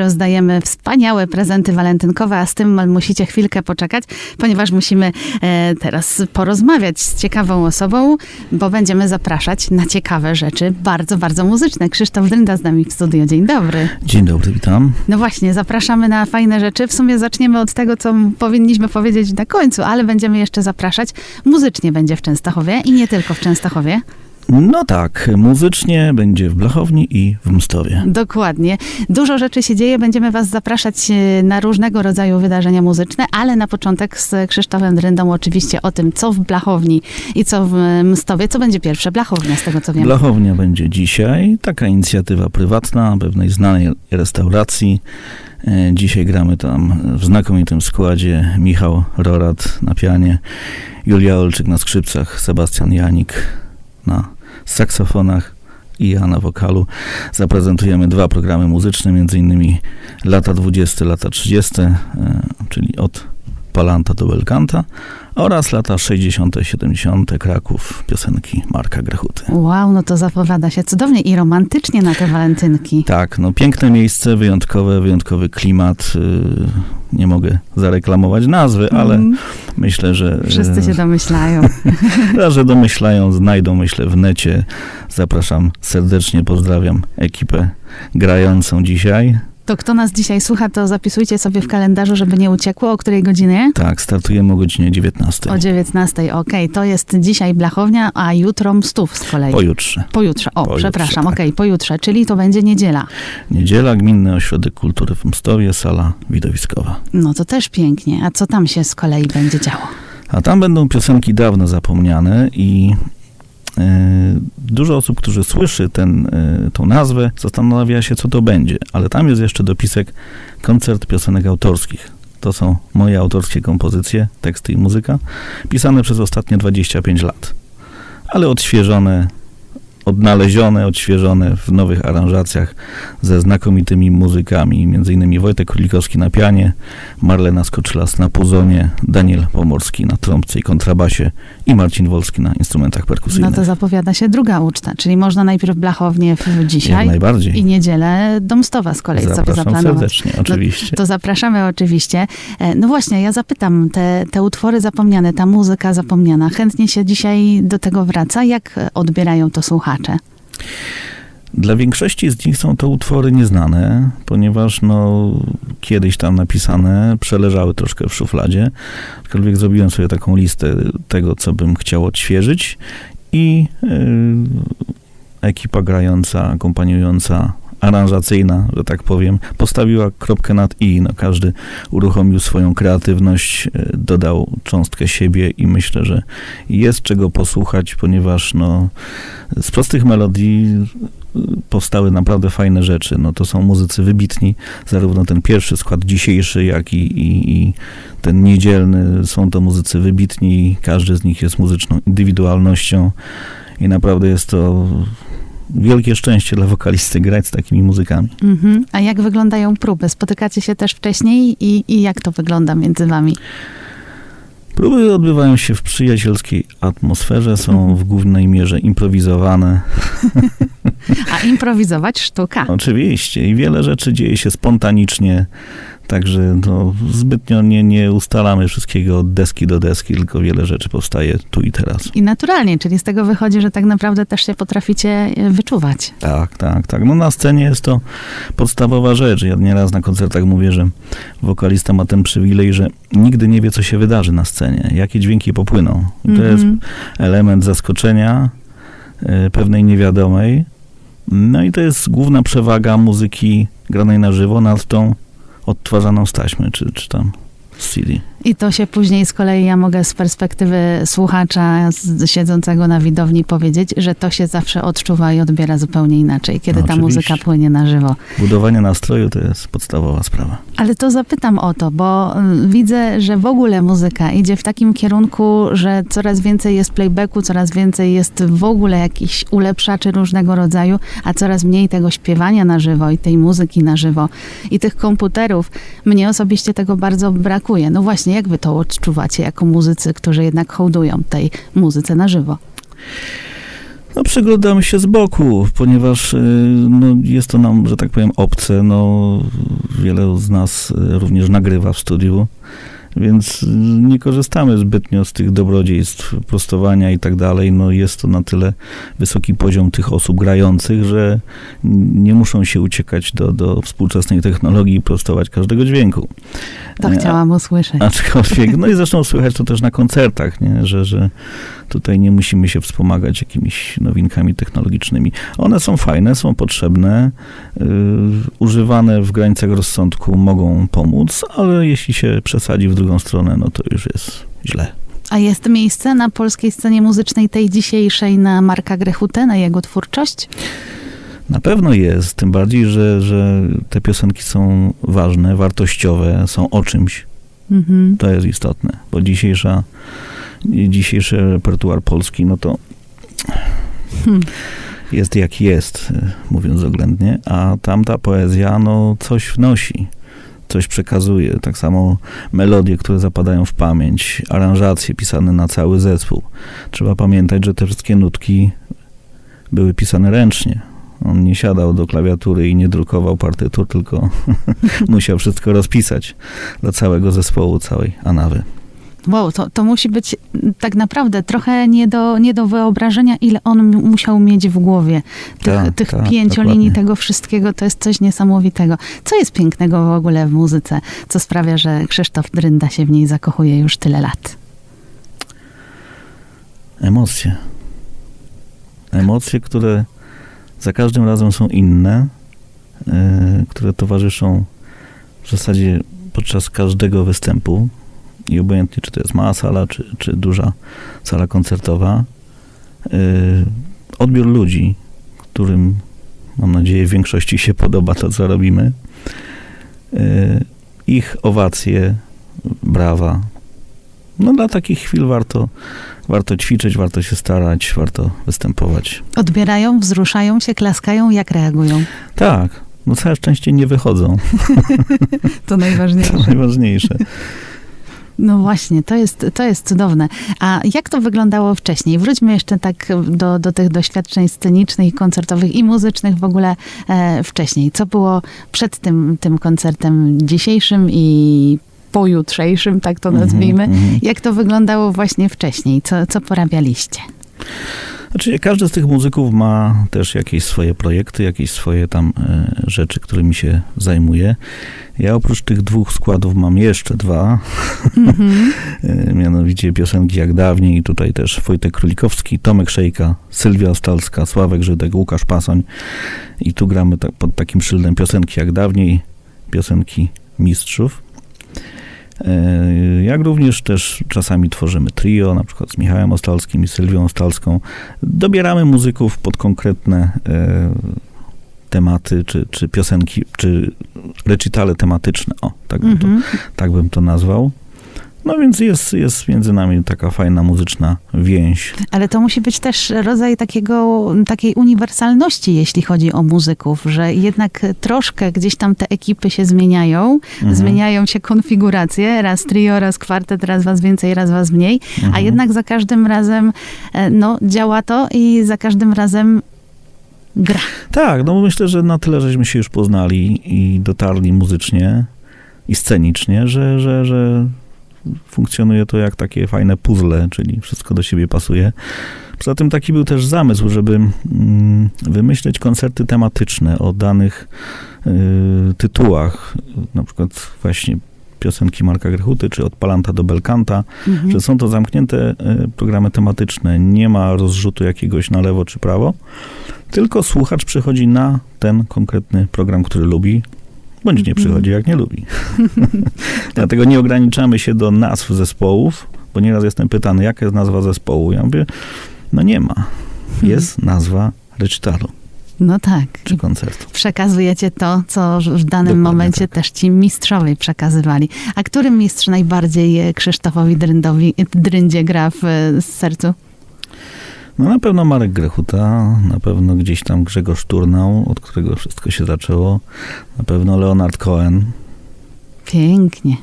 Rozdajemy wspaniałe prezenty walentynkowe, a z tym musicie chwilkę poczekać, ponieważ musimy e, teraz porozmawiać z ciekawą osobą, bo będziemy zapraszać na ciekawe rzeczy, bardzo, bardzo muzyczne. Krzysztof Drynda z nami w studio. Dzień dobry. Dzień dobry, witam. No właśnie, zapraszamy na fajne rzeczy. W sumie zaczniemy od tego, co powinniśmy powiedzieć na końcu, ale będziemy jeszcze zapraszać. Muzycznie będzie w Częstochowie i nie tylko w Częstochowie. No tak, muzycznie będzie w Blachowni i w Mstowie. Dokładnie. Dużo rzeczy się dzieje. Będziemy Was zapraszać e, na różnego rodzaju wydarzenia muzyczne, ale na początek z Krzysztofem Dryndą oczywiście o tym, co w Blachowni i co w Mstowie. Co będzie pierwsze? Blachownia, z tego co wiem. Blachownia będzie dzisiaj, taka inicjatywa prywatna pewnej znanej restauracji. E, Dzisiaj gramy tam w znakomitym składzie Michał Rorat na pianie, Julia Olczyk na skrzypcach, Sebastian Janik na saksofonach i ja na wokalu. Zaprezentujemy dwa programy muzyczne, innymi lata 20, lata 30, e, czyli od Palanta do Belkanta oraz lata 60., 70. Kraków, piosenki Marka Grechuty. Wow, no to zapowiada się cudownie i romantycznie na te walentynki. Tak, no piękne miejsce, wyjątkowe, wyjątkowy klimat. y, Nie mogę zareklamować nazwy, ale Mm, myślę, że, Wszyscy się domyślają. że domyślają, znajdą, myślę, w necie. Zapraszam serdecznie, pozdrawiam ekipę grającą dzisiaj. To kto nas dzisiaj słucha, to zapisujcie sobie w kalendarzu, żeby nie uciekło. O której godzinie? Tak, startujemy o godzinie 19. O 19. Okej, to jest dzisiaj Blachownia, a jutro Mstów z kolei. Pojutrze. Pojutrze. O, Pojutrze, przepraszam, tak. okej, pojutrze, czyli to będzie niedziela. Niedziela, Gminny Ośrodek Kultury w Mstowie, sala widowiskowa. No to też pięknie. A co tam się z kolei będzie działo? A tam będą piosenki dawno zapomniane i dużo osób, którzy słyszy ten, e, tą nazwę, zastanawia się, co to będzie. Ale tam jest jeszcze dopisek koncert piosenek autorskich. To są moje autorskie kompozycje, teksty i muzyka, pisane przez ostatnie 25 lat. Ale odświeżone, odnalezione, odświeżone w nowych aranżacjach ze znakomitymi muzykami, innymi Wojtek Królikowski na pianie, Marlena Skoczylas na puzonie, Daniel Pomorski na trąbce i kontrabasie i Marcin Wolski na instrumentach No perkusyjnych. to zapowiada się druga uczta, czyli można najpierw Blachownię w dzisiaj i niedzielę do Mstowa z kolei sobie Zapraszam zaplanować. serdecznie, oczywiście. To zapraszamy oczywiście. E, No właśnie, ja zapytam, te, te utwory zapomniane, ta muzyka zapomniana, chętnie się dzisiaj do tego wraca. Jak odbierają to słuchacze? Dla większości z nich są to utwory nieznane, ponieważ no, kiedyś tam napisane, przeleżały troszkę w szufladzie. Aczkolwiek zrobiłem sobie taką listę tego, co bym chciał odświeżyć i yy, ekipa grająca, akompaniująca, aranżacyjna, że tak powiem, postawiła kropkę nad i. No, każdy uruchomił swoją kreatywność, yy, dodał cząstkę siebie i myślę, że jest czego posłuchać, ponieważ no, z prostych melodii y, powstały naprawdę fajne rzeczy. No to są muzycy wybitni, zarówno ten pierwszy skład dzisiejszy, jak i, i, i ten niedzielny. Są to muzycy wybitni, każdy z nich jest muzyczną indywidualnością i naprawdę jest to wielkie szczęście dla wokalisty grać z takimi muzykami. Mhm. A jak wyglądają próby? Spotykacie się też wcześniej i, i jak to wygląda między wami? Próby odbywają się w przyjacielskiej atmosferze, są w głównej mierze improwizowane. A improwizować sztuka. Oczywiście i wiele rzeczy dzieje się spontanicznie, także no, zbytnio nie, nie ustalamy wszystkiego od deski do deski, tylko wiele rzeczy powstaje tu i teraz. I naturalnie, czyli z tego wychodzi, że tak naprawdę też się potraficie e, wyczuwać. Tak, tak, tak. No na scenie jest to podstawowa rzecz. Ja nieraz na koncertach mówię, że wokalista ma ten przywilej, że nigdy nie wie, co się wydarzy na scenie, jakie dźwięki popłyną. I to jest Mhm. element zaskoczenia, e, pewnej niewiadomej. No i to jest główna przewaga muzyki granej na żywo nad tą odtwarzaną z taśmy, czy, czy tam z CD. I to się później z kolei ja mogę z perspektywy słuchacza siedzącego na widowni powiedzieć, że to się zawsze odczuwa i odbiera zupełnie inaczej, kiedy No ta muzyka płynie na żywo. Budowanie nastroju to jest podstawowa sprawa. Ale to zapytam o to, bo y, widzę, że w ogóle muzyka idzie w takim kierunku, że coraz więcej jest playbacku, coraz więcej jest w ogóle jakichś ulepszaczy różnego rodzaju, a coraz mniej tego śpiewania na żywo i tej muzyki na żywo i tych komputerów. Mnie osobiście tego bardzo brakuje. No właśnie, jak wy to odczuwacie jako muzycy, którzy jednak hołdują tej muzyce na żywo? No, przyglądamy się z boku, ponieważ y, no, jest to nam, że tak powiem, obce. No, wiele z nas y, również nagrywa w studiu, więc y, nie korzystamy zbytnio z tych dobrodziejstw prostowania i tak dalej. No, jest to na tyle wysoki poziom tych osób grających, że nie muszą się uciekać do, do współczesnej technologii i prostować każdego dźwięku. To chciałam usłyszeć. Aczkolwiek, no i zresztą słychać to też na koncertach, nie? Że, że tutaj nie musimy się wspomagać jakimiś nowinkami technologicznymi. One są fajne, są potrzebne, yy, używane w granicach rozsądku mogą pomóc, ale jeśli się przesadzi w drugą stronę, no to już jest źle. A jest miejsce na polskiej scenie muzycznej tej dzisiejszej na Marka Grechutę, na jego twórczość? Na pewno jest, tym bardziej, że, że te piosenki są ważne, wartościowe, są o czymś. Mhm. To jest istotne, bo dzisiejsza, dzisiejszy repertuar polski, no to Hmm. jest jak jest, y, mówiąc oględnie, a tamta poezja, no coś wnosi, coś przekazuje. Tak samo melodie, które zapadają w pamięć, aranżacje pisane na cały zespół. Trzeba pamiętać, że te wszystkie nutki były pisane ręcznie. On nie siadał do klawiatury i nie drukował partytur, tylko musiał wszystko rozpisać dla całego zespołu, całej Anawy. Wow, to, to musi być tak naprawdę trochę nie do, nie do wyobrażenia, ile on musiał mieć w głowie. Tych, Tak, tych tak, pięciolinii, dokładnie. tego wszystkiego, to jest coś niesamowitego. Co jest pięknego w ogóle w muzyce, co sprawia, że Krzysztof Drynda się w niej zakochuje już tyle lat? Emocje. Emocje, które za każdym razem są inne, e, które towarzyszą w zasadzie podczas każdego występu. I obojętnie, czy to jest mała sala, czy, czy duża sala koncertowa. e, Odbiór ludzi, którym mam nadzieję w większości się podoba to, co robimy. e, Ich owacje, brawa. No dla takich chwil warto, warto ćwiczyć, warto się starać, warto występować. Odbierają, wzruszają się, klaskają, jak reagują? Tak, no całe szczęście nie wychodzą. To najważniejsze. To najważniejsze. No właśnie, to jest, to jest cudowne. A jak to wyglądało wcześniej? Wróćmy jeszcze tak do, do tych doświadczeń scenicznych, koncertowych i muzycznych w ogóle e, wcześniej. Co było przed tym, tym koncertem dzisiejszym i pojutrzejszym, tak to nazwijmy? Mhm, mhm. Jak to wyglądało właśnie wcześniej? Co, co porabialiście? Znaczy, każdy z tych muzyków ma też jakieś swoje projekty, jakieś swoje tam e, rzeczy, którymi się zajmuje. Ja oprócz tych dwóch składów mam jeszcze dwa, Mhm. e, mianowicie piosenki jak dawniej. Tutaj też Wojtek Królikowski, Tomek Szejka, Sylwia Ostalska, Sławek Żydek, Łukasz Pasoń. I tu gramy tak, pod takim szyldem piosenki jak dawniej, piosenki mistrzów. E, Jak również też czasami tworzymy trio, na przykład z Michałem Ostalskim i Sylwią Ostalską. Dobieramy muzyków pod konkretne e, tematy, czy, czy piosenki, czy recitale tematyczne. O, tak bym, to, Mhm. tak bym to nazwał. No więc jest, jest między nami taka fajna muzyczna więź. Ale to musi być też rodzaj takiego, takiej uniwersalności, jeśli chodzi o muzyków, że jednak troszkę gdzieś tam te ekipy się zmieniają, Mhm. zmieniają się konfiguracje, raz trio, raz kwartet, raz was więcej, raz was mniej, a Mhm. jednak za każdym razem e, no, działa to i za każdym razem gra. Tak, no myślę, że na tyle żeśmy się już poznali i dotarli muzycznie i scenicznie, że, że, że funkcjonuje to jak takie fajne puzzle, czyli wszystko do siebie pasuje. Poza tym taki był też zamysł, żeby mm, wymyśleć koncerty tematyczne o danych y, tytułach, na przykład właśnie piosenki Marka Grechuty, czy od Palanta do Belkanta, Mhm. że są to zamknięte y, programy tematyczne. Nie ma rozrzutu jakiegoś na lewo czy prawo, tylko słuchacz przychodzi na ten konkretny program, który lubi, bądź nie Mhm. przychodzi, jak nie lubi. Dlatego nie ograniczamy się do nazw zespołów, bo nieraz jestem pytany, jaka jest nazwa zespołu. Ja mówię, no nie ma. Jest nazwa recitalu No tak. czy koncertu. Przekazujecie to, co w danym Dokładnie momencie tak. też ci mistrzowie przekazywali. A który mistrz najbardziej Krzysztofowi Dryndowi, Dryndzie gra w e, sercu? No na pewno Marek Grechuta, na pewno gdzieś tam Grzegorz Turnał, od którego wszystko się zaczęło, na pewno Leonard Cohen. Pięknie.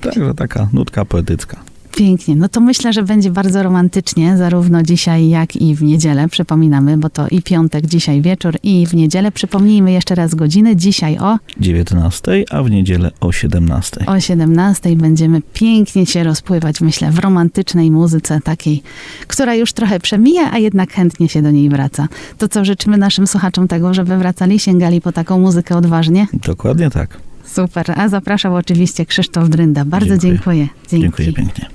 Także taka nutka poetycka. Pięknie. No to myślę, że będzie bardzo romantycznie, zarówno dzisiaj, jak i w niedzielę. Przypominamy, bo to i piątek, dzisiaj wieczór, i w niedzielę. Przypomnijmy jeszcze raz godziny. Dzisiaj o 19, a w niedzielę o 17. O 17 będziemy pięknie się rozpływać, myślę, w romantycznej muzyce takiej, która już trochę przemija, a jednak chętnie się do niej wraca. To co życzymy naszym słuchaczom tego, żeby wracali, sięgali po taką muzykę odważnie? Dokładnie tak. Super. A zapraszał oczywiście Krzysztof Drynda. Bardzo Dziękuję. dziękuję. Dzięki. Dziękuję pięknie.